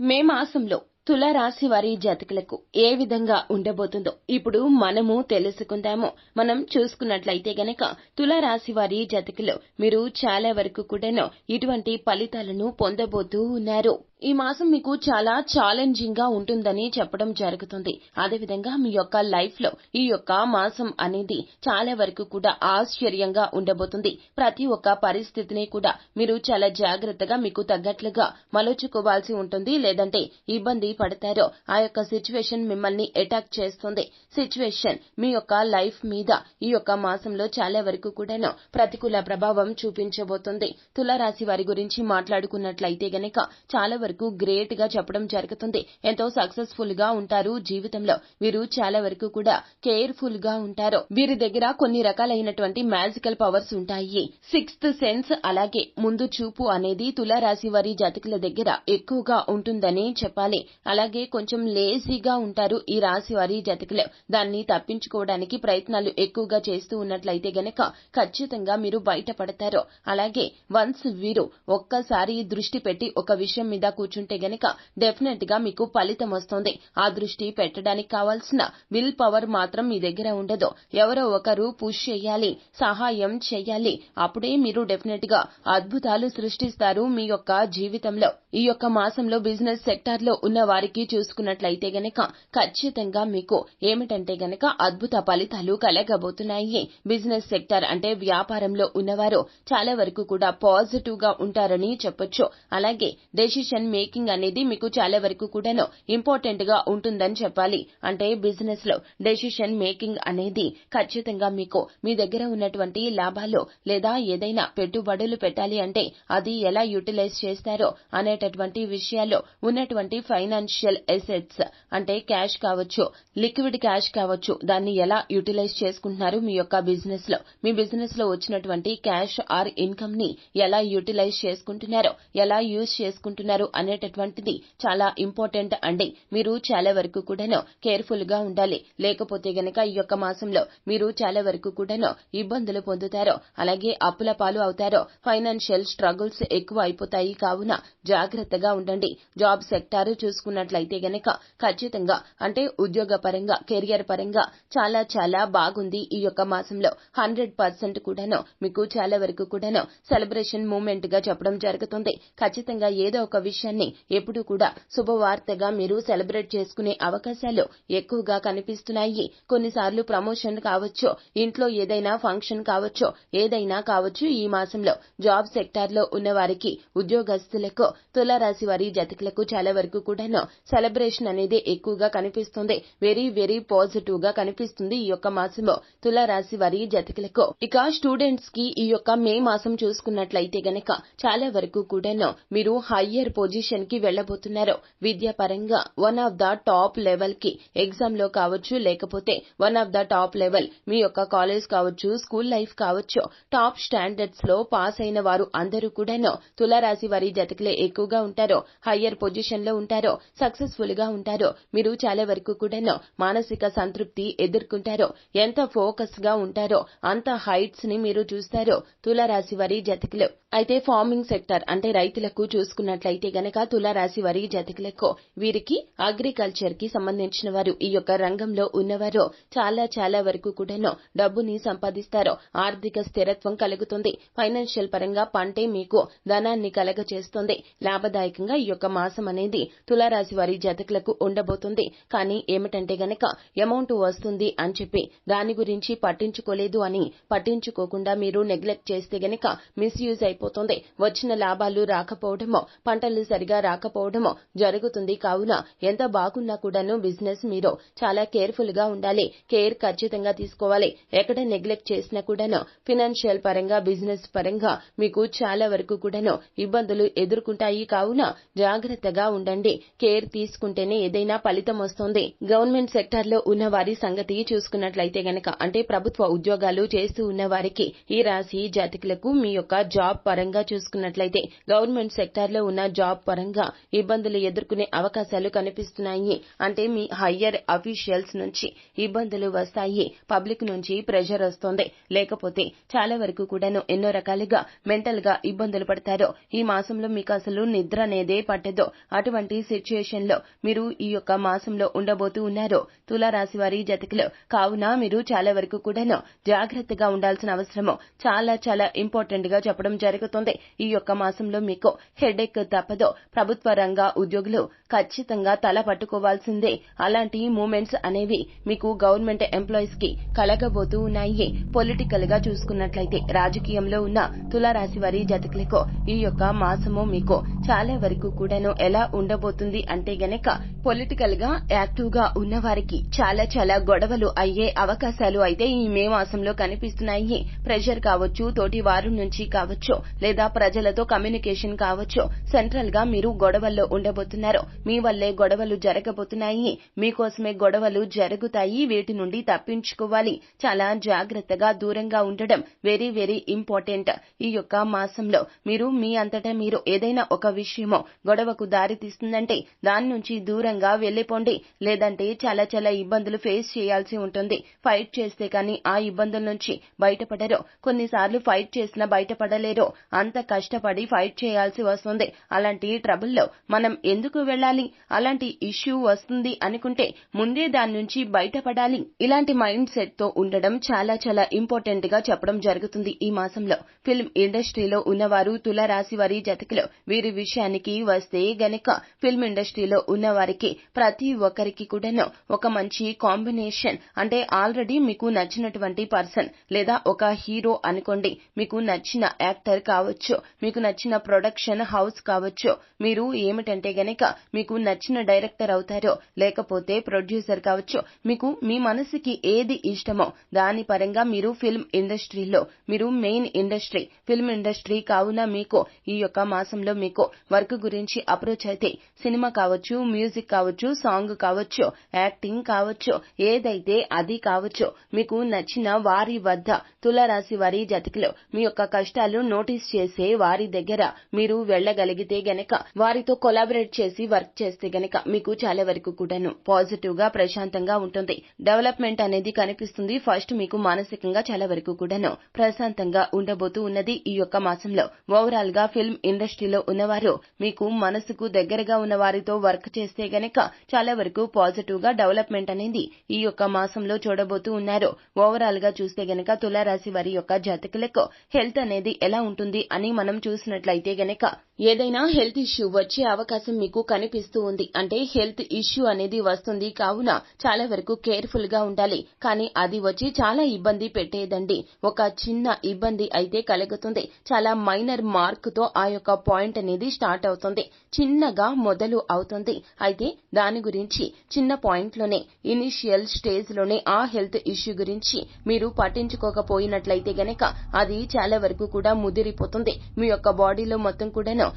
May మాసంలో తులారాశి వారి జాతకులకు ఏ విధంగా ఉండబోతుందో ఇప్పుడు మనము తెలుసుకుందాము. మనం చూసుకున్నట్లయితే గనక తులారాశి వారి జాతకులు మీరు చాలా వరకు కూడాను ఇటువంటి ఫలితాలను పొందబోతూ ఉన్నారు. ఈ మాసం మీకు చాలా ఛాలెంజింగ్గా ఉంటుందని చెప్పడం జరుగుతుంది. అదేవిధంగా మీ యొక్క లైఫ్లో ఈ యొక్క మాసం అనేది చాలా వరకు కూడా ఆశ్చర్యంగా ఉండబోతుంది. ప్రతి ఒక్క పరిస్థితిని కూడా మీరు చాలా జాగ్రత్తగా మీకు తగ్గట్లుగా మలుచుకోవాల్సి ఉంటుంది. లేదంటే ఇబ్బంది పడతారో ఆ యొక్క సిచ్యువేషన్ మిమ్మల్ని అటాక్ చేస్తుంది. సిచ్యువేషన్ మీ యొక్క లైఫ్ మీద ఈ యొక్క మాసంలో చాలా వరకు కూడాను ప్రతికూల ప్రభావం చూపించబోతుంది. తులారాశి వారి గురించి మాట్లాడుకున్నట్లయితే గనక చాలా వరకు గ్రేట్గా చెప్పడం జరుగుతుంది. ఎంతో సక్సెస్ఫుల్గా ఉంటారు జీవితంలో. వీరు చాలా వరకు కూడా కేర్ఫుల్గా ఉంటారు. వీరి దగ్గర కొన్ని రకాలైనటువంటి మ్యాజికల్ పవర్స్ ఉంటాయి. సిక్స్త్ సెన్స్ అలాగే ముందు చూపు అనేది తులారాశి వారి జాతకుల దగ్గర ఎక్కువగా ఉంటుందని చెప్పాలి. అలాగే కొంచెం లేజీగా ఉంటారు ఈ రాశి వారి జాతకులు. దాన్ని తప్పించుకోవడానికి ప్రయత్నాలు ఎక్కువగా చేస్తూ ఉన్నట్లయితే గనక ఖచ్చితంగా మీరు బయటపడతారు. అలాగే వన్స్ వీరు ఒక్కసారి దృష్టి పెట్టి ఒక విషయం మీద కూర్చుంటే గనక డెఫినెట్గా మీకు ఫలితం వస్తుంది. ఆ దృష్టి పెట్టడానికి కావాల్సిన విల్ పవర్ మాత్రం మీ దగ్గర ఉండదు. ఎవరో ఒకరు పుష్ చేయాలి సహాయం చేయాలి. అప్పుడే మీరు డెఫినెట్గా అద్భుతాలు సృష్టిస్తారు మీ యొక్క జీవితంలో. ఈ యొక్క మాసంలో బిజినెస్ సెక్టార్లో ఉన్న వారికి చూసుకున్నట్లయితే గనక ఖచ్చితంగా మీకు ఏమిటంటే గనక అద్భుత ఫలితాలు కలగబోతున్నాయి. బిజినెస్ సెక్టార్ అంటే వ్యాపారంలో ఉన్నవారు చాలా వరకు కూడా పాజిటివ్గా ఉంటారని చెప్పొచ్చు. అలాగే డెసిషన్ మేకింగ్ అనేది మీకు చాలా వరకు కూడాను ఇంపార్టెంట్గా ఉంటుందని చెప్పాలి. అంటే బిజినెస్లో డెసిషన్ మేకింగ్ అనేది ఖచ్చితంగా మీకు మీ దగ్గర ఉన్నటువంటి లాభాలు లేదా ఏదైనా పెట్టుబడులు పెట్టాలి అంటే అది ఎలా యూటిలైజ్ చేస్తారో అనేటటువంటి విషయాల్లో ఉన్నటువంటి ఫైనాన్షియల్ ఎసెట్స్ అంటే క్యాష్ కావచ్చు లిక్విడ్ క్యాష్ కావచ్చు దాన్ని ఎలా యూటిలైజ్ చేసుకుంటున్నారు మీ యొక్క బిజినెస్లో. మీ బిజినెస్లో వచ్చినటువంటి క్యాష్ ఆర్ ఇన్కమ్ని ఎలా యూటిలైజ్ చేసుకుంటున్నారో ఎలా యూజ్ చేసుకుంటున్నారు అనేటటువంటిది చాలా ఇంపార్టెంట్ అండి. మీరు చాలా వరకు కూడాను కేర్ఫుల్గా ఉండాలి. లేకపోతే గనక ఈ యొక్క మాసంలో మీరు చాలా వరకు కూడాను ఇబ్బందులు పొందుతారో అలాగే అప్పుల పాలు అవుతారో ఫైనాన్షియల్ స్ట్రగుల్స్ ఎక్కువ అయిపోతాయి కావున జాగ్రత్తగా ఉండండి. జాబ్ సెక్టార్ చూసుకున్నట్లయితే గనక ఖచ్చితంగా అంటే ఉద్యోగ పరంగా కెరియర్ పరంగా చాలా చాలా బాగుంది ఈ యొక్క మాసంలో. హండ్రెడ్ పర్సెంట్ కూడాను మీకు చాలా వరకు కూడాను సెలబ్రేషన్ మూమెంట్గా చెప్పడం జరుగుతుంది. ఖచ్చితంగా ఏదో ఒక విషయం విషయాన్ని ఎప్పుడు కూడా శుభవార్తగా మీరు సెలబ్రేట్ చేసుకునే అవకాశాలు ఎక్కువగా కనిపిస్తున్నాయి. కొన్నిసార్లు ప్రమోషన్ కావచ్చు ఇంట్లో ఏదైనా ఫంక్షన్ కావచ్చు ఏదైనా కావచ్చు ఈ మాసంలో జాబ్ సెక్టార్లో ఉన్న వారికి ఉద్యోగస్తులకు తులారాశి వారి జతకులకు చాలా వరకు కూడాను సెలబ్రేషన్ అనేది ఎక్కువగా కనిపిస్తుంది. వెరీ వెరీ పాజిటివ్గా కనిపిస్తుంది ఈ యొక్క మాసంలో తులారాశి వారి జతకులకు ఇక స్టూడెంట్స్కి ఈ యొక్క మే మాసం చూసుకున్నట్లయితే గనక చాలా వరకు కూడాను మీరు హయ్యర్ పొజిషన్కి వెళ్ళబోతున్నారు విద్యాపరంగా వన్ ఆఫ్ ద టాప్ లెవెల్కి ఎగ్జామ్లో కావచ్చు లేకపోతే one of the top level మీ యొక్క కాలేజ్ కావచ్చు స్కూల్ లైఫ్ కావచ్చు టాప్ స్టాండర్డ్స్లో పాస్ అయిన వారు అందరూ కూడాను తులారాశి వారి జతకులే ఎక్కువగా ఉంటారో. హయ్యర్ పొజిషన్లో ఉంటారో. సక్సెస్ఫుల్గా ఉంటారో. మీరు చాలా వరకు కూడాను మానసిక సంతృప్తి ఎదుర్కొంటారో. ఎంత ఫోకస్గా ఉంటారో అంత హైట్స్ని మీరు చూస్తారో తులారాశి వారి జతకులు. అయితే ఫార్మింగ్ సెక్టర్ అంటే రైతులకు చూసుకున్నట్లయితే గనక తులారాశి వారి జాతకులకు వీరికి అగ్రికల్చర్కి సంబంధించిన వారు ఈ యొక్క రంగంలో ఉన్నవారు చాలా చాలా వరకు కూడాను డబ్బుని సంపాదిస్తారో ఆర్థిక స్థిరత్వం కలుగుతుంది. ఫైనాన్షియల్ పరంగా పంటే మీకు ధనాన్ని కలగ చేస్తుంది లాభదాయకంగా ఈ యొక్క మాసం అనేది తులారాశి వారి జాతకులకు ఉండబోతుంది. కానీ ఏమిటంటే గనక అమౌంట్ వస్తుంది అని చెప్పి దాని గురించి పట్టించుకోలేదు అని పట్టించుకోకుండా మీరు నెగ్లెక్ట్ చేస్తే గనక మిస్యూజ్ అయిపోతుంది. వచ్చిన లాభాలు రాకపోవడమో పంటలు సరిగా రాకపోవడం జరుగుతుంది. కావున ఎంత బాగున్నా కూడాను బిజినెస్ మీరు చాలా కేర్ఫుల్గా ఉండాలి. కేర్ ఖచ్చితంగా తీసుకోవాలి. ఎక్కడ నెగ్లెక్ట్ చేసినా కూడాను ఫినాన్షియల్ పరంగా బిజినెస్ పరంగా మీకు చాలా వరకు కూడాను ఇబ్బందులు ఎదుర్కొంటాయి. కావున జాగ్రత్తగా ఉండండి. కేర్ తీసుకుంటేనే ఏదైనా ఫలితం వస్తుంది. గవర్నమెంట్ సెక్టార్లో ఉన్న వారి సంగతి చూసుకున్నట్లయితే గనక అంటే ప్రభుత్వ ఉద్యోగాలు చేస్తూ ఉన్న వారికి ఈ రాశి జాతకులకు మీ యొక్క జాబ్ పరంగా చూసుకున్నట్లయితే గవర్నమెంట్ సెక్టార్లో ఉన్న జాబ్ పరంగా ఇబ్బందులు ఎదుర్కొనే అవకాశాలు కనిపిస్తున్నాయి. అంటే మీ హయ్యర్ అఫీషియల్స్ నుంచి ఇబ్బందులు వస్తాయి. పబ్లిక్ నుంచి ప్రెషర్ వస్తుంది. లేకపోతే చాలా వరకు కూడాను ఎన్నో రకాలుగా మెంటల్గా ఇబ్బందులు పడతారు. ఈ మాసంలో మీకు అసలు నిద్ర అనేదే పట్టదు. అటువంటి సిచ్యుయేషన్లో మీరు ఈ యొక్క మాసంలో ఉండబోతూ ఉన్నారు. తులారాశి వారి జతకులు. కావున మీరు చాలా వరకు కూడాను జాగ్రత్తగా ఉండాల్సిన అవసరము చాలా చాలా ఇంపార్టెంట్గా చెప్పడం జరుగుతుంది. ఈ యొక్క మాసంలో మీకు హెడేక్ తప్పదు. ప్రభుత్వ రంగ ఉద్యోగులు ఖచ్చితంగా తల పట్టుకోవాల్సిందే. అలాంటి మూమెంట్స్ అనేవి మీకు గవర్నమెంట్ ఎంప్లాయీస్కి కలగబోతూ ఉన్నాయి. పొలిటికల్గా చూసుకున్నట్లయితే రాజకీయంలో ఉన్న తులారాశి వారి జతకులకు ఈ యొక్క మాసము మీకు చాలా వరకు కూడాను ఎలా ఉండబోతుంది అంటే గనక పొలిటికల్గా యాక్టివ్గా ఉన్న వారికి చాలా చాలా గొడవలు అయ్యే అవకాశాలు అయితే ఈ మే మాసంలో కనిపిస్తున్నాయి. ప్రెషర్ కావచ్చు తోటి వారి నుంచి కావచ్చు లేదా ప్రజలతో కమ్యూనికేషన్ కావచ్చు సెంట్రల్గా మీరు గొడవల్లో ఉండబోతున్నారు మీ వల్లే గొడవలు జరగబోతున్నాయి. మీకోసమే గొడవలు జరుగుతాయి. వీటి నుండి తప్పించుకోవాలి. చాలా జాగ్రత్తగా దూరంగా ఉండడం వెరీ వెరీ ఇంపార్టెంట్ ఈ యొక్క మాసంలో మీరు మీ అంతటా మీరు ఏదైనా ఒక విషయమో గొడవకు దారి తీస్తుందంటే దాని నుంచి దూరంగా వెళ్ళిపోండి లేదంటే చాలా చాలా ఇబ్బందులు ఫేస్ చేయాల్సి ఉంటుంది. ఫైట్ చేస్తే కానీ ఆ ఇబ్బందుల నుంచి బయటపడరు. కొన్నిసార్లు ఫైట్ చేసినా బయటపడలేరు. అంత కష్టపడి ఫైట్ చేయాల్సి వస్తుంది. అలాంటి ఈ ట్రబుల్లో మనం ఎందుకు వెళ్ళాలి? అలాంటి ఇష్యూ వస్తుంది అనుకుంటే ముందే దాని నుంచి బయటపడాలి. ఇలాంటి మైండ్ సెట్తో ఉండడం చాలా చాలా ఇంపార్టెంట్గా చెప్పడం జరుగుతుంది ఈ మాసంలో. ఫిల్మ్ ఇండస్ట్రీలో ఉన్నవారు తులారాశి వారి జతకిలో వీరి విషయానికి వస్తే గనక ఫిల్మ్ ఇండస్ట్రీలో ఉన్నవారికి ప్రతి ఒక్కరికి కూడాను ఒక మంచి కాంబినేషన్. అంటే ఆల్రెడీ మీకు నచ్చినటువంటి పర్సన్ లేదా ఒక హీరో అనుకోండి. మీకు నచ్చిన యాక్టర్ కావచ్చు మీకు నచ్చిన ప్రొడక్షన్ హౌస్ కావచ్చు మీరు ఏమిటంటే గనక మీకు నచ్చిన డైరెక్టర్ అవుతారో లేకపోతే ప్రొడ్యూసర్ కావచ్చు మీకు మీ మనసుకి ఏది ఇష్టమో దాని పరంగా మీరు ఫిల్మ్ ఇండస్ట్రీలో మీరు మెయిన్ ఇండస్ట్రీ ఫిల్మ్ ఇండస్ట్రీ కావున మీకు ఈ యొక్క మాసంలో మీకు వర్క్ గురించి అప్రోచ్ అయితే సినిమా కావచ్చు మ్యూజిక్ కావచ్చు సాంగ్ కావచ్చు యాక్టింగ్ కావచ్చు ఏదైతే అది కావచ్చు మీకు నచ్చిన వారి వద్ద తులారాశి వారి జతకులు మీ యొక్క కష్టాలు నోటీస్ చేసే వారి దగ్గర మీరు వెళ్ళగలిగితే గనక వారితో కొలాబరేట్ చేసి వర్క్ చేస్తే గనక మీకు చాలా వరకు కూడాను పాజిటివ్గా ప్రశాంతంగా ఉంటుంది. డెవలప్మెంట్ అనేది కనిపిస్తుంది. ఫస్ట్ మీకు మానసికంగా చాలా వరకు కూడాను ప్రశాంతంగా ఉండబోతూ ఉన్నది ఈ యొక్క మాసంలో. ఓవరాల్గా ఫిల్మ్ ఇండస్ట్రీలో ఉన్నవారు మీకు మనసుకు దగ్గరగా ఉన్న వారితో వర్క్ చేస్తే గనక చాలా వరకు పాజిటివ్గా డెవలప్మెంట్ అనేది ఈ యొక్క మాసంలో చూడబోతూ ఉన్నారు. ఓవరాల్గా చూస్తే గనక తులారాశి వారి యొక్క జాతకులకు హెల్త్ అనేది ఎలా ఉంటుంది అని మనం చూసినట్లయితే గనక ఏదైనా హెల్త్ హెల్త్ ఇష్యూ వచ్చే అవకాశం మీకు కనిపిస్తూ ఉంది. అంటే హెల్త్ ఇష్యూ అనేది వస్తుంది. కావున చాలా వరకు కేర్ఫుల్గా ఉండాలి. కానీ అది వచ్చి చాలా ఇబ్బంది పెట్టేదండి. ఒక చిన్న ఇబ్బంది అయితే కలుగుతుంది. చాలా మైనర్ మార్క్తో ఆ యొక్క పాయింట్ అనేది స్టార్ట్ అవుతుంది. చిన్నగా మొదలు అవుతుంది. అయితే దాని గురించి చిన్న పాయింట్లోనే ఇనిషియల్ స్టేజ్లోనే ఆ హెల్త్ ఇష్యూ గురించి మీరు పట్టించుకోకపోయినట్లయితే గనక అది చాలా వరకు కూడా ముదిరిపోతుంది. మీ యొక్క బాడీలో మొత్తం కూడాను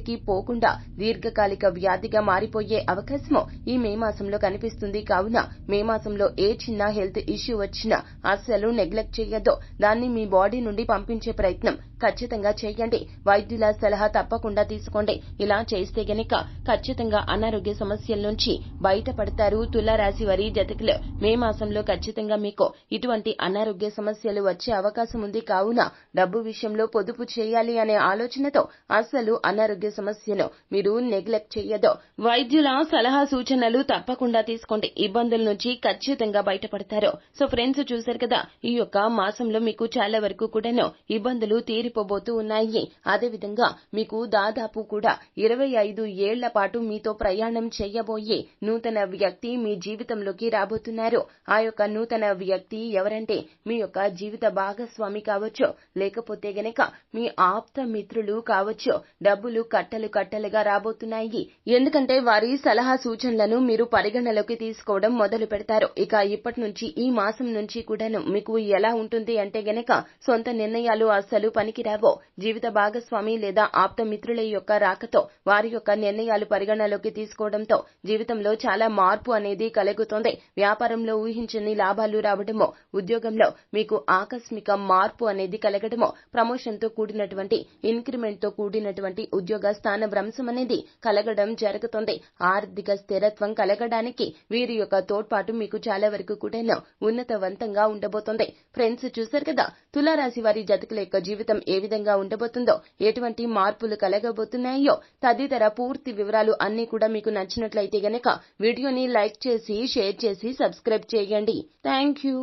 ఎప్పటికీ పోకుండా దీర్ఘకాలిక వ్యాధిగా మారిపోయే అవకాశము ఈ మే మాసంలో కనిపిస్తుంది. కావున మే మాసంలో ఏ చిన్న హెల్త్ ఇష్యూ వచ్చినా అస్సలు నెగ్లెక్ట్ చేయొద్దు. దాన్ని మీ బాడీ నుండి పంపించే ప్రయత్నం ఖచ్చితంగా చేయండి. వైద్యుల సలహా తప్పకుండా తీసుకోండి. ఇలా చేస్తే గనక ఖచ్చితంగా అనారోగ్య సమస్యల నుంచి బయటపడతారు. తులారాశి వారి జతకులు మే మాసంలో ఖచ్చితంగా మీకు ఇటువంటి అనారోగ్య సమస్యలు వచ్చే అవకాశం ఉంది. కావున డబ్బు విషయంలో పొదుపు చేయాలి అనే ఆలోచనతో అస్సలు అనారోగ్య సమస్యను మీరు నెగ్లెక్ట్ చేయదు వైద్యుల సలహా సూచనలు తప్పకుండా తీసుకోండి. ఇబ్బందుల నుంచి ఖచ్చితంగా బయటపడతారు. సో ఫ్రెండ్స్ చూశారు కదా ఈ యొక్క మాసంలో మీకు చాలా వరకు కూడాను ఇబ్బందులు తీరిపోబోతూ ఉన్నాయి. అదే విధంగా మీకు దాదాపు కూడా ఇరవై ఐదు ఏళ్ళ పాటు మీతో ప్రయాణం చేయబోయే నూతన వ్యక్తి మీ జీవితంలోకి రాబోతున్నారు. ఆ యొక్క నూతన వ్యక్తి ఎవరంటే మీ యొక్క జీవిత భాగస్వామి కావచ్చు లేకపోతే గనక మీ ఆప్త మిత్రులు కావచ్చు డబ్బులు కట్టలు కట్టలుగా రాబోతున్నాయి. ఎందుకంటే వారి సలహా సూచనలను మీరు పరిగణలోకి తీసుకోవడం మొదలు పెడతారు. ఇక ఇప్పటి నుంచి ఈ మాసం నుంచి కూడాను మీకు ఎలా ఉంటుంది అంటే గనక సొంత నిర్ణయాలు అస్సలు పనికిరావో. జీవిత భాగస్వామి లేదా ఆప్త మిత్రుల యొక్క రాకతో వారి యొక్క నిర్ణయాలు పరిగణలోకి తీసుకోవడంతో జీవితంలో చాలా మార్పు అనేది కలుగుతుంది. వ్యాపారంలో ఊహించని లాభాలు రావడమో ఉద్యోగంలో మీకు ఆకస్మిక మార్పు అనేది కలగడమో ప్రమోషన్తో కూడినటువంటి ఇంక్రిమెంట్తో కూడినటువంటి ఉద్యోగ స్థాన భ్రంశం అనేది కలగడం జరుగుతుంది. ఆర్థిక స్థిరత్వం కలగడానికి వీరి యొక్క తోడ్పాటు మీకు చాలా వరకు కూడా ఉన్నతవంతంగా ఉండబోతుంది. ఫ్రెండ్స్ చూశారు కదా? తులారాశి వారి జతకుల యొక్క జీవితం ఏ విధంగా ఉండబోతుందో ఎటువంటి మార్పులు కలగబోతున్నాయో తదితర పూర్తి వివరాలు అన్ని కూడా మీకు నచ్చినట్లయితే గనక వీడియోని లైక్ చేసి షేర్ చేసి సబ్స్క్రైబ్ చేయండి. Thank you